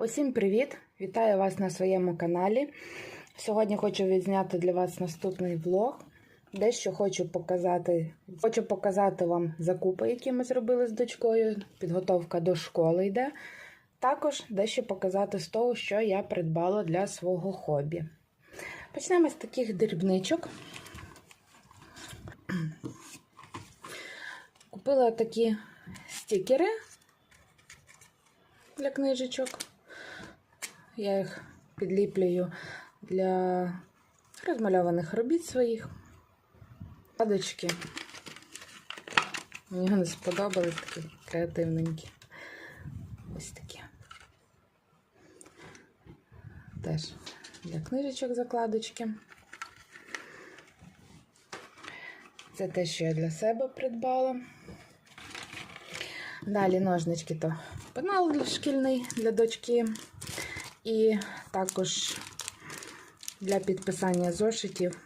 Усім привіт! Вітаю вас на своєму каналі. Сьогодні хочу відзняти для вас наступний влог. Дещо хочу показати. Хочу показати вам закупи, які ми зробили з дочкою. Підготовка до школи йде. Також дещо показати з того, що я придбала для свого хобі. Почнемо з таких дрібничок. Купила такі стікери для книжечок. Я їх підліплюю для розмальованих робіт своїх. Кладочки. Мені вони сподобались такі креативненькі. Ось такі. Теж для книжечок закладочки. Це те, що я для себе придбала. Далі ножнички то пенал шкільний для дочки. І також для підписання зошитів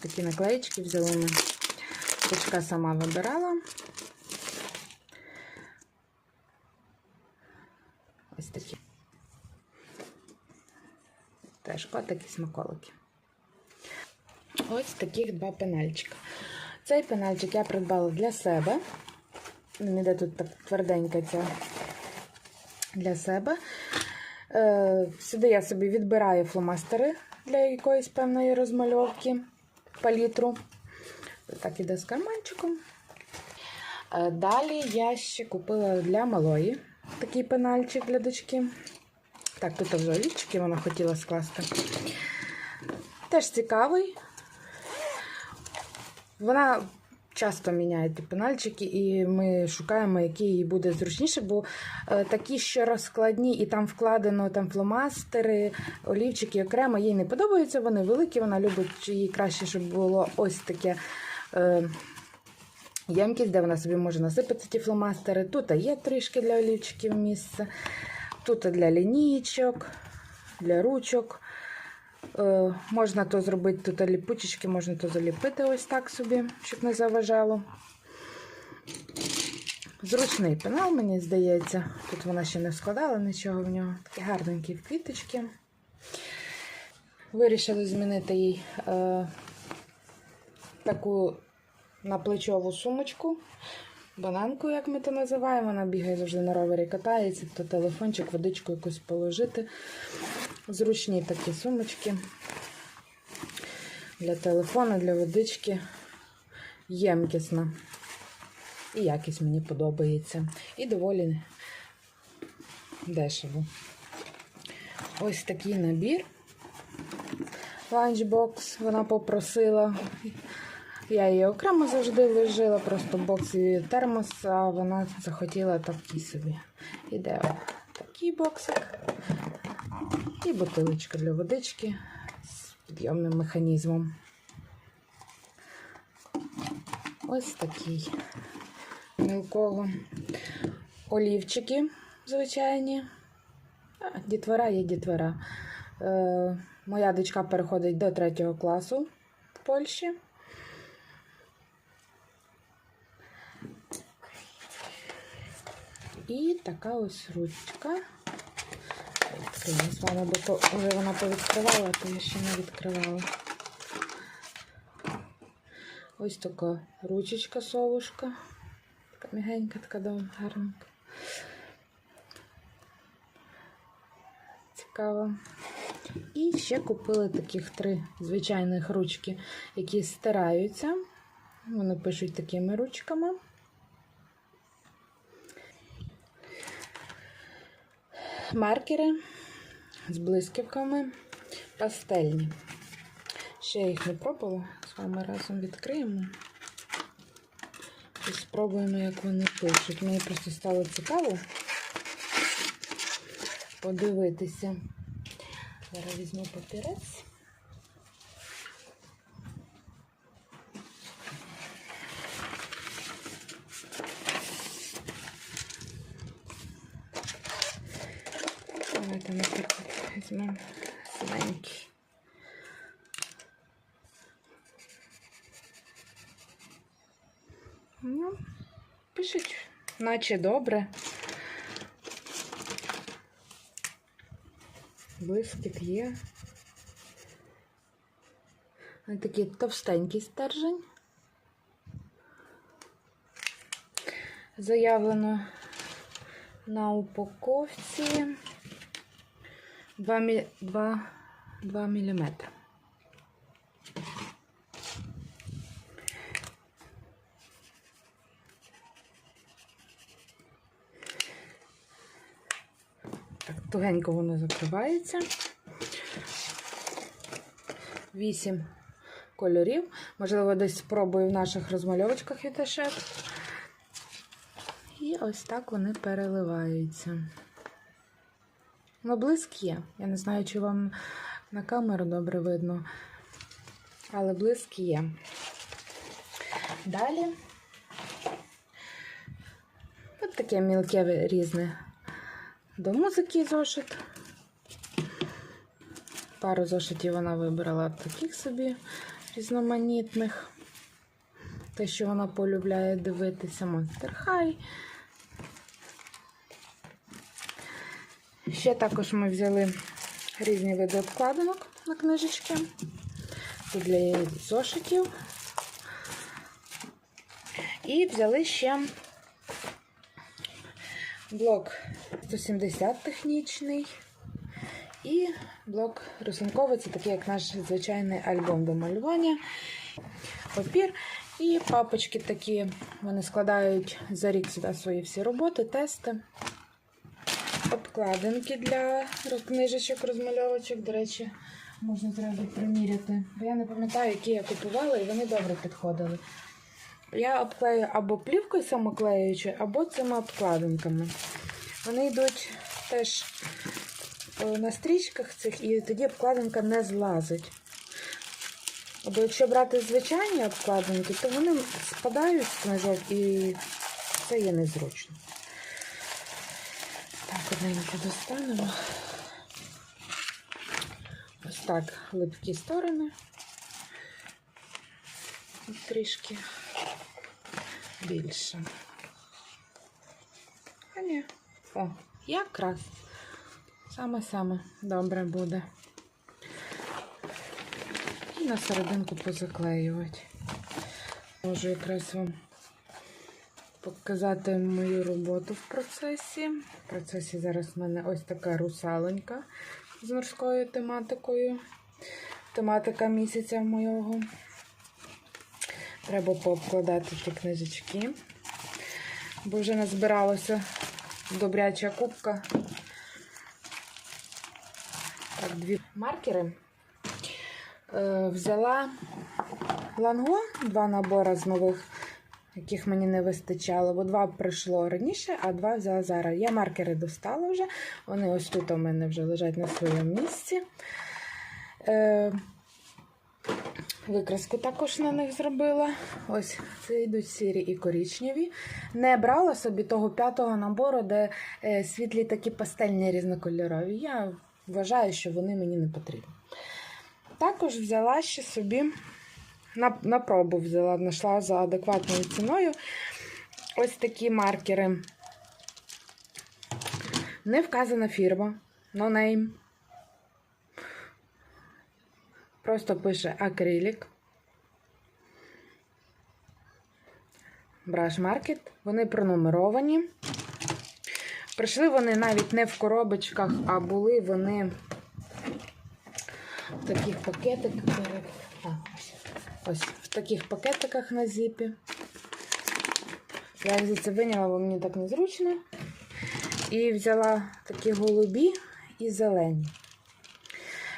такі наклеїчки взяли ми. Дочка сама вибирала. Ось такі. Теж котики смаколики. Ось таких два пенальчика. Цей пенальчик я придбала для себе. Він іде тут так тверденька ця для себе. Е, Сюди я собі відбираю фломастери для якоїсь певної розмальовки, палітру. Так іде з карманчиком. Е, Далі я ще купила для малої такий пенальчик для дочки. Так, тут вже олівчики вона хотіла скласти. Теж цікавий. Вона часто міняє ті пенальчики, і ми шукаємо, який їй буде зручніше, бо е, такі, що розкладні, і там вкладено там фломастери, олівчики окремо, їй не подобаються. Вони великі, вона любить їй краще, щоб було ось таке. Е, Ємкість, де вона собі може насипати ті фломастери. Тут є трішки для олівчиків місце, тут для лінійочок, для ручок. Е, можна то зробити тут ліпучечки, можна то заліпити ось так собі, щоб не заважало. Зручний пенал, мені здається. Тут вона ще не складала нічого в нього. Такі гарненькі квіточки. Вирішили змінити їй е, таку наплечову сумочку. Бананку, як ми то називаємо, вона бігає завжди на ровері, катається, то телефончик, водичку якусь положити. Зручні такі сумочки для телефону, для водички. Ємкісна. І якість мені подобається. І доволі дешево. Ось такий набір. Ланчбокс вона попросила. Я її окремо завжди лежила, просто бокс і термос, а вона захотіла такий собі. Іде такий боксик. І бутилочка для водички з підйомним механізмом. Ось такий мілкого. Олівчики звичайні. А, дітвора є дітвора. Е, моя дочка переходить до третього класу в Польщі. І така ось ручка. Відкриємо з вами, бо вже вона повідкривала, то я ще не відкривала. Ось така ручечка совушка. Така мігенька, така дом, гарненька. Цікаво. І ще купили таких три звичайних ручки, які стираються. Вони пишуть такими ручками. маркери з блискавками пастельні. Ще їх не пробувала, з вами разом відкриємо і спробуємо, як вони пишуть. Мені просто стало цікаво подивитися. Зараз візьму папірець. Давайте, наприклад, візьмемо синенький. Ну, пишуть, наче добре. Блискіт є. Ось такий товстенький стержень. Заявлено на упаковці 2, мі... 2, 2 мм. Так, тугенько воно закривається. 8 кольорів. Можливо, десь спробую в наших розмальовочках від І ось так вони переливаються. Ну, блиск є. Я не знаю, чи вам на камеру добре видно, але блиск є. Далі ось таке мілке різне до музики зошит. Пару зошитів вона вибрала таких собі різноманітних. Те, що вона полюбляє дивитися, Monster High. Ще також ми взяли різні види обкладинок на книжечки. Тут для зошитів. І взяли ще блок 170 технічний. І блок рисунковий, це такий, як наш звичайний альбом до малювання. Папір. І папочки такі, вони складають за рік сюди свої всі роботи, тести. Обкладинки для книжечок, розмальовочок. До речі, можна зразу приміряти. Бо я не пам'ятаю, які я купувала, і вони добре підходили. Я обклею або плівкою самоклеючою, або цими обкладинками. Вони йдуть теж е, на стрічках цих, і тоді обкладинка не злазить. Бо якщо брати звичайні обкладинки, то вони спадають з книжок і це є незручно. Так, достанемо. Ось так липкі сторони. І трішки більше. А ні. О, якраз. Саме-саме добре буде. І на серединку позаклеювати. Можу якраз вам показати мою роботу в процесі. В процесі зараз в мене ось така русалонька з морською тематикою. Тематика місяця моєго. Треба пообкладати ті книжечки, бо вже назбиралося добряча кубка. Так, дві маркери. Е, взяла ланго, два набори з нових, яких мені не вистачало, бо два прийшло раніше, а два взяла зараз. Я маркери достала вже. Вони ось тут у мене вже лежать на своєму місці. Е, Викраску також на них зробила. Ось це йдуть сірі і коричневі. Не брала собі того п'ятого набору, де е, світлі такі пастельні різнокольорові. Я вважаю, що вони мені не потрібні. Також взяла ще собі на, на пробу взяла, знайшла за адекватною ціною. Ось такі маркери. Не вказана фірма. No name. Просто пише акрилік. Brush Market. Вони пронумеровані. Прийшли вони навіть не в коробочках, а були вони в таких пакетиках. А, ось. в таких пакетиках на зіпі. Я їх звідси виняла, бо мені так незручно. І взяла такі голубі і зелені.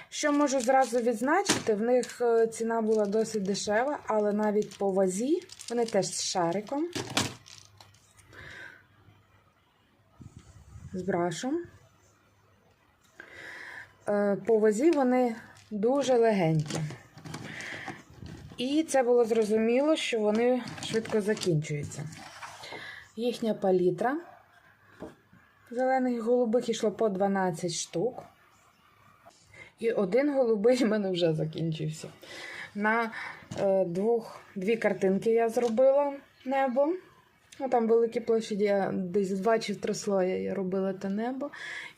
Що можу зразу відзначити, в них е, ціна була досить дешева, але навіть по вазі вони теж з шариком, з брашем. Е, По вазі вони дуже легенькі. І це було зрозуміло, що вони швидко закінчуються. Їхня палітра зелених і голубих йшло по 12 штук. І один голубий в мене вже закінчився. На е, двох, дві картинки я зробила небо. Ну, там великі площаді, я десь два чи три слої я робила те небо,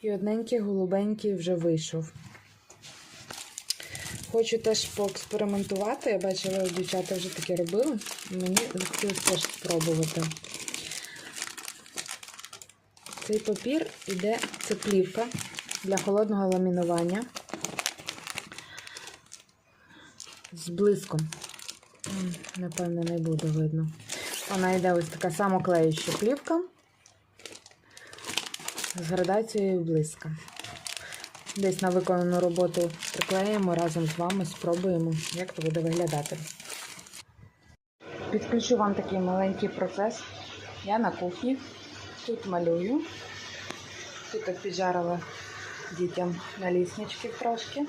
і одненький голубенький вже вийшов. Хочу теж поекспериментувати. Я бачила, дівчата вже таке робили. Мені захотілося теж спробувати. Цей папір іде, це плівка для холодного ламінування з блиском. Напевно, не буде видно. Вона йде ось така самоклеюча плівка з градацією блиска. Десь на виконану роботу приклеїмо разом з вами, спробуємо, як це буде виглядати. Підключу вам такий маленький процес. Я на кухні. Тут малюю. Тут я піджарила дітям наліснички трошки.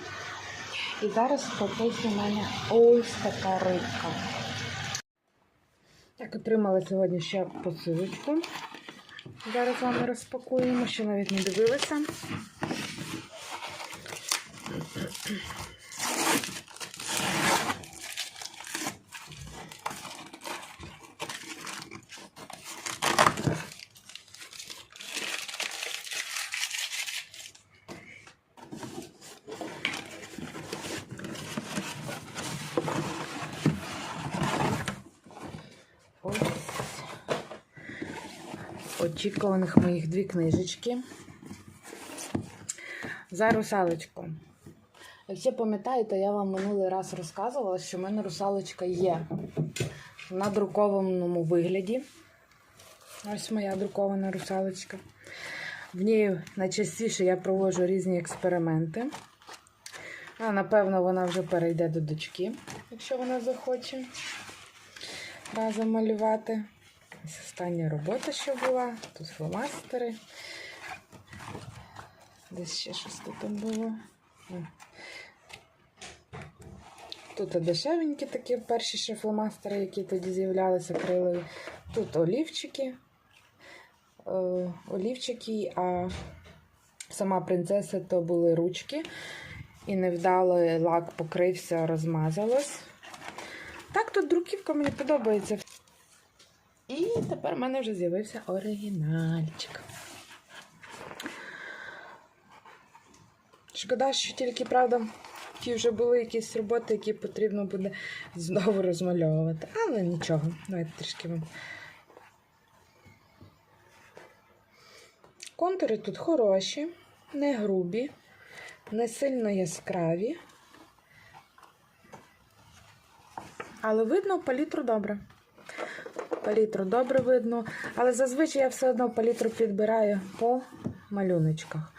І зараз процесі у мене ось така рибка. Так, отримала сьогодні ще посилочку. Зараз з вами розпакуємо, ще навіть не дивилися. Очікуваних моїх дві книжечки. За русалочку. Якщо пам'ятаєте, я вам минулий раз розказувала, що в мене русалочка є в надрукованому вигляді. Ось моя друкована русалочка. В ній найчастіше я проводжу різні експерименти. А напевно, вона вже перейде до дочки, якщо вона захоче разом малювати. Ось остання робота, що була. Тут фломастери. Десь ще щось тут було. Тут дешевенькі такі перші ще які тоді з'являлися крилові. Тут олівчики. Е, олівчики, а сама принцеса то були ручки. І невдалий лак покрився, розмазалось. Так, тут друківка мені подобається. І тепер в мене вже з'явився оригінальчик. Шкода, що тільки, правда, ті вже були якісь роботи, які потрібно буде знову розмальовувати. Але нічого, давайте трішки вам. Контури тут хороші, не грубі, не сильно яскраві. Але видно палітру добре. Палітру добре видно. Але зазвичай я все одно палітру підбираю по малюночках.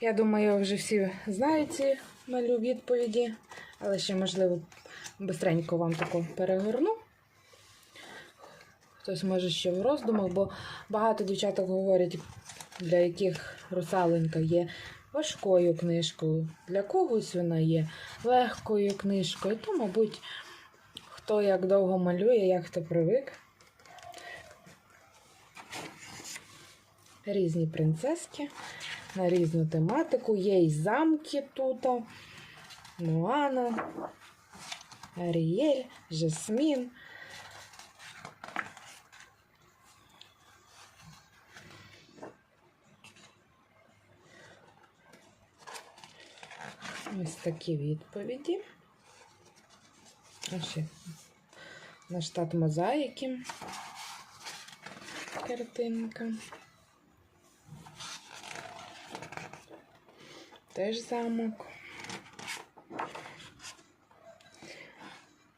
Я думаю, вже всі знають ці малю відповіді, але ще, можливо, бистренько вам таку перегорну. Хтось може ще в роздумах, бо багато дівчаток говорять, для яких русаленька є важкою книжкою, для когось вона є легкою книжкою, то, мабуть, хто як довго малює, як хто привик. Різні принцески на різну тематику. Є і замки тут. Муана, Арієль, Жасмін. Ось такі відповіді. Ще на штат мозаїки. Картинка. Теж замок.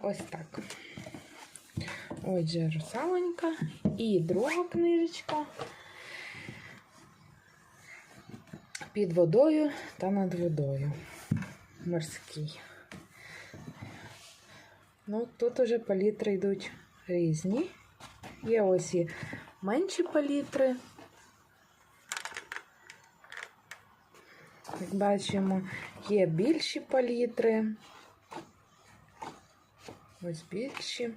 Ось так. Отже, русаленька. І друга книжечка. Під водою та над водою. Морський. Ну, тут уже палітри йдуть різні. Є ось і менші палітри. Як бачимо, є більші палітри. Ось більші.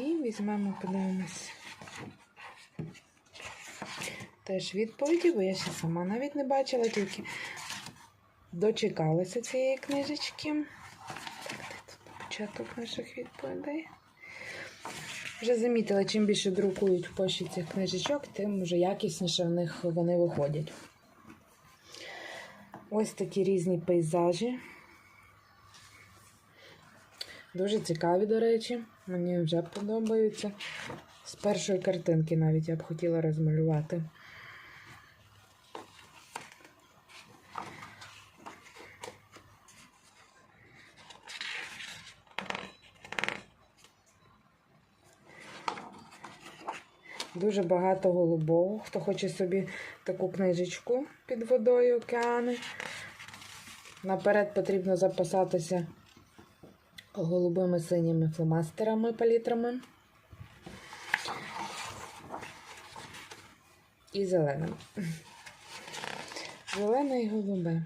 І візьмемо, подивимось. Теж відповіді, бо я ще сама навіть не бачила, тільки дочекалася цієї книжечки. Так, де тут? початок наших відповідей. Вже замітила, чим більше друкують в Польщі цих книжечок, тим вже якісніше в них вони виходять. Ось такі різні пейзажі. Дуже цікаві, до речі. Мені вже подобаються. З першої картинки навіть я б хотіла розмалювати. Дуже багато голубого. Хто хоче собі таку книжечку під водою океани. Наперед потрібно запасатися голубими синіми фломастерами, палітрами. І зеленим. Зелене і голубе.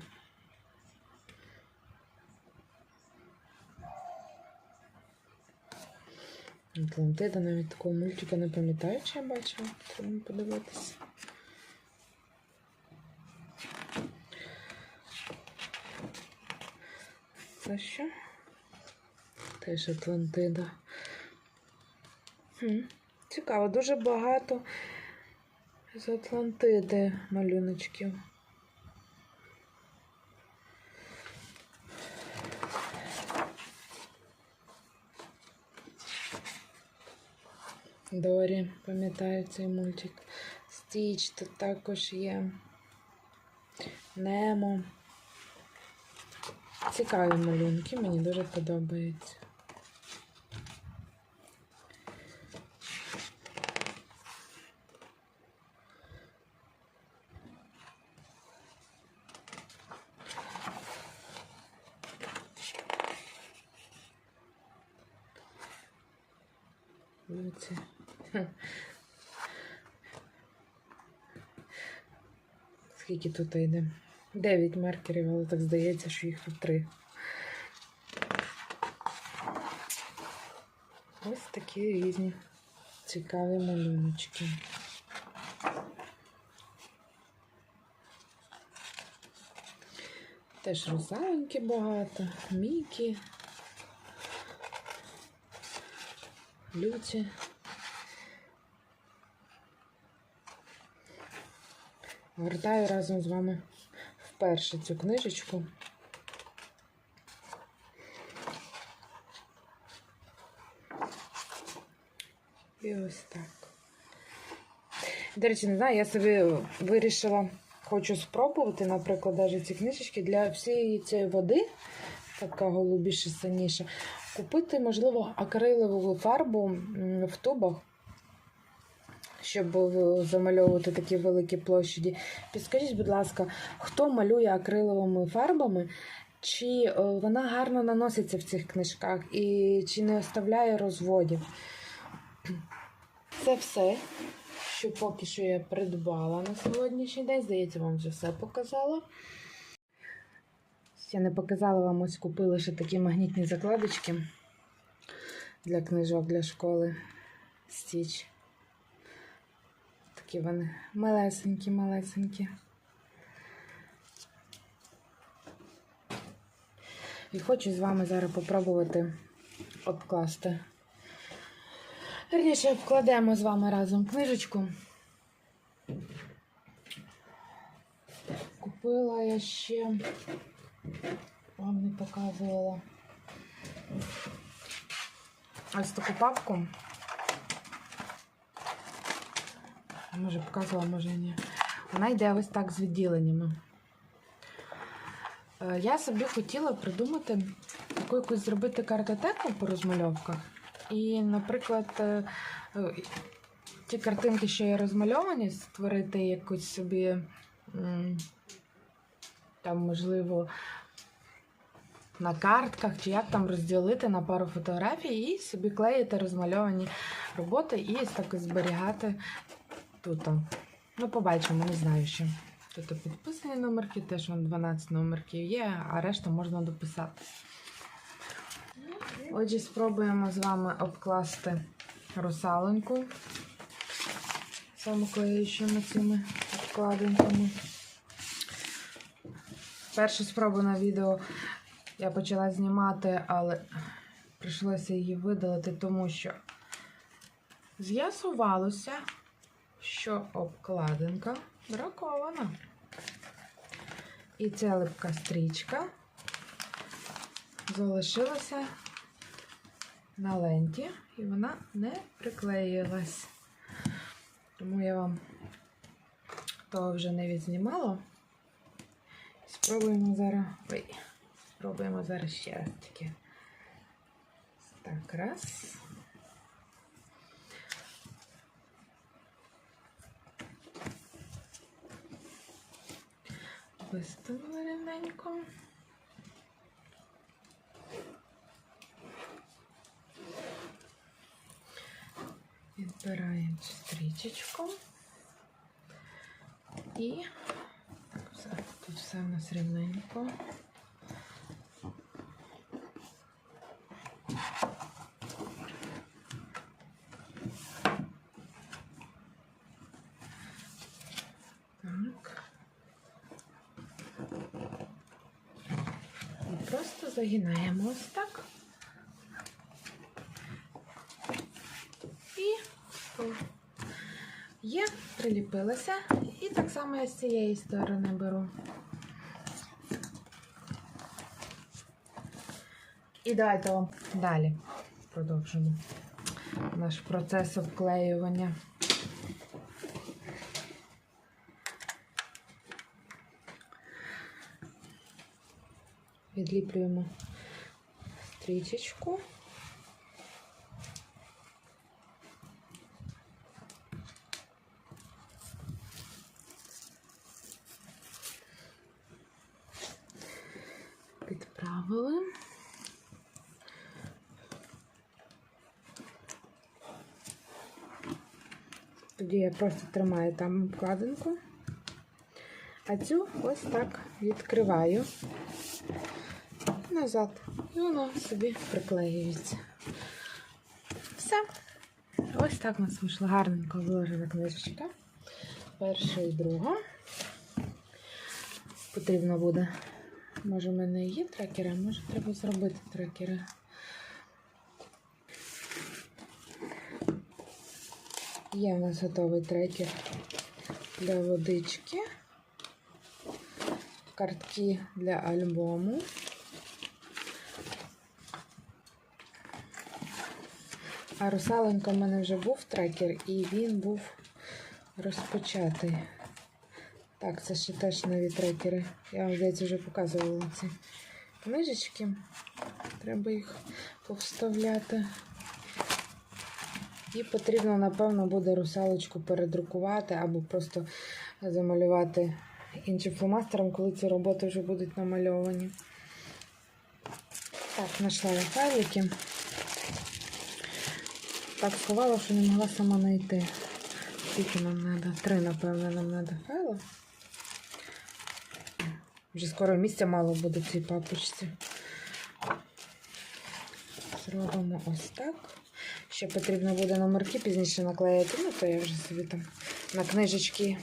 Атлантида навіть такого мультика не пам'ятаю, чи я бачила. Треба подивитися. Це що? Теж Атлантида. Хм, цікаво, дуже багато з Атлантиди малюночків. Дорі, пам'ятаю цей мультик. Стіч тут також є. Немо. Цікаві малюнки, мені дуже подобаються. Дивіться. Хм. Скільки тут йде? Дев'ять маркерів, але так здається, що їх тут три. Ось такі різні цікаві малюночки. Теж русаленьки багато, мікі, люці. Гортаю разом з вами вперше цю книжечку. І ось так. До речі, не знаю, я собі вирішила, хочу спробувати, наприклад, навіть ці книжечки для всієї цієї води, така голубіша синіша, купити, можливо, акрилову фарбу в тубах щоб замальовувати такі великі площаді. Підскажіть, будь ласка, хто малює акриловими фарбами? Чи е, вона гарно наноситься в цих книжках і чи не оставляє розводів? Це все, що поки що я придбала на сьогоднішній день. Здається, вам вже все показала. Я не показала вам, ось купила ще такі магнітні закладочки для книжок для школи Стіч. Такі вони малесенькі, малесенькі. І хочу з вами зараз попробувати обкласти. Верніше, обкладемо з вами разом книжечку. Купила я ще, вам не показувала ось таку папку. Може показувала, може ні. Вона йде ось так з відділеннями. Е, Я собі хотіла придумати таку якусь зробити картотеку по розмальовках. І, наприклад, е, ті картинки, що є розмальовані, створити якусь собі, там, можливо, на картках, чи як там розділити на пару фотографій і собі клеїти розмальовані роботи і так зберігати тут. Ну, побачимо, не знаю ще. Тут підписані номерки, теж вон 12 номерків є, а решту можна дописати. Отже, спробуємо з вами обкласти русалоньку самоклеючими цими обкладинками. Першу спробу на відео я почала знімати, але прийшлося її видалити, тому що з'ясувалося, що обкладинка бракована. І ця липка стрічка залишилася на ленті, і вона не приклеїлась. Тому я вам того вже не відзнімала. Спробуємо зараз. Ой, спробуємо зараз ще раз таки. Так, раз. Виставили рівненько. Відбираємо цю стрічечку. І тут все у нас рівненько. Так. І просто загинаємо ось так. І є, приліпилася. І так само я з цієї сторони беру. І давайте далі продовжимо наш процес обклеювання. Відліплюємо стрічечку. Підправили. Тоді я просто тримаю там обкладинку, а цю ось так відкриваю назад. І воно собі приклеюється. Все. Ось так у нас вийшла гарненько виложена книжечка. Перша і друга. Потрібно буде. Може, в мене є трекери, може треба зробити трекери. Є в нас готовий трекер для водички, картки для альбому. А русаленька в мене вже був трекер, і він був розпочатий. Так, це ще теж нові трекери. Я вам, здається, вже показувала ці книжечки. Треба їх повставляти. І потрібно, напевно, буде русалочку передрукувати або просто замалювати іншим фломастером, коли ці роботи вже будуть намальовані. Так, знайшла я файлики. Так сховала, що не могла сама знайти. Скільки нам треба? Три, напевно, нам треба файла. Вже скоро місця мало буде в цій папочці. Зробимо ось так. Ще потрібно буде номерки пізніше наклеїти, ну то я вже собі там на книжечки.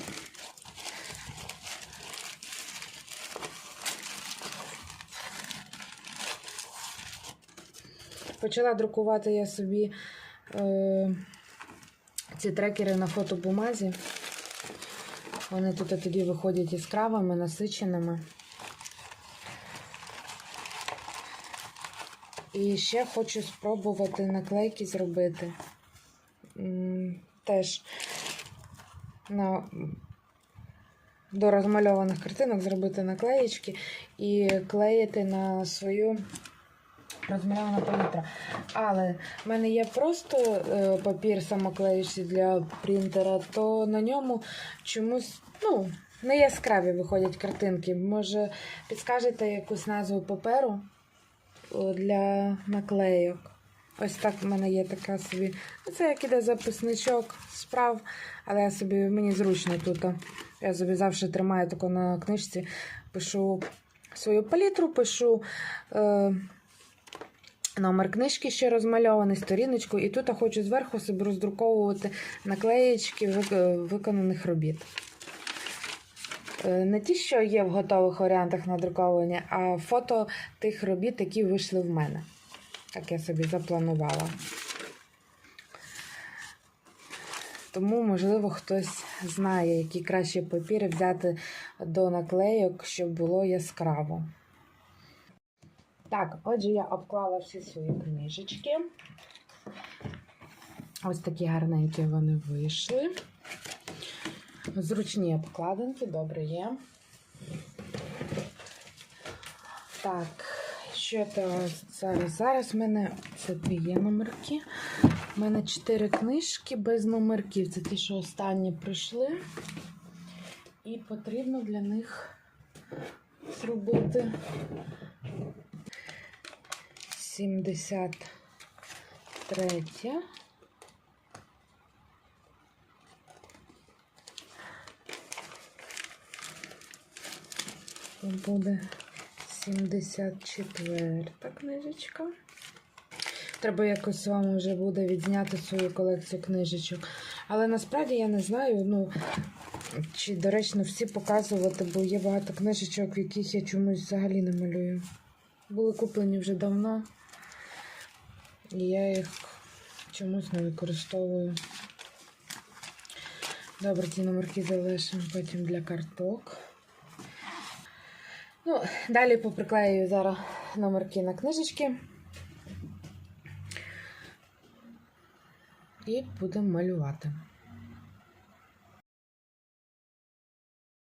Почала друкувати я собі е, ці трекери на фотобумазі. Вони тут тоді виходять яскравими, насиченими. І ще хочу спробувати наклейки зробити. Теж на, до розмальованих картинок зробити наклеєчки і клеїти на свою розмальована палітра. Але в мене є просто е, папір самоклеючий для принтера, то на ньому чомусь ну, не яскраві виходять картинки. Може, підскажете якусь назву паперу для наклейок. Ось так в мене є така собі. Ну, Це як іде записничок справ, але я собі мені зручно тут. Я собі завжди тримаю тако на книжці, пишу свою палітру, пишу. Е, Номер книжки ще розмальований, сторіночку, і тут я хочу зверху собі роздруковувати наклеєчки виконаних робіт. Е, Не ті, що є в готових варіантах надруковані, а фото тих робіт, які вийшли в мене. Так я собі запланувала. Тому, можливо, хтось знає, які кращі папіри взяти до наклейок, щоб було яскраво. Так, отже, я обклала всі свої книжечки. Ось такі гарненькі вони вийшли. Зручні обкладинки, добре є. Так, що то зараз? Зараз в мене це дві є номерки. У мене чотири книжки без номерків. Це ті, що останні прийшли. І потрібно для них зробити 73. Це буде 74 книжечка. Треба якось вам вже буде відзняти свою колекцію книжечок. Але насправді я не знаю, ну, чи доречно всі показувати, бо є багато книжечок, в яких я чомусь взагалі не малюю. Були куплені вже давно. І я їх чомусь не використовую. Добре, ці номерки залишимо потім для карток. Ну, далі поприклею зараз номерки на книжечки. І будемо малювати.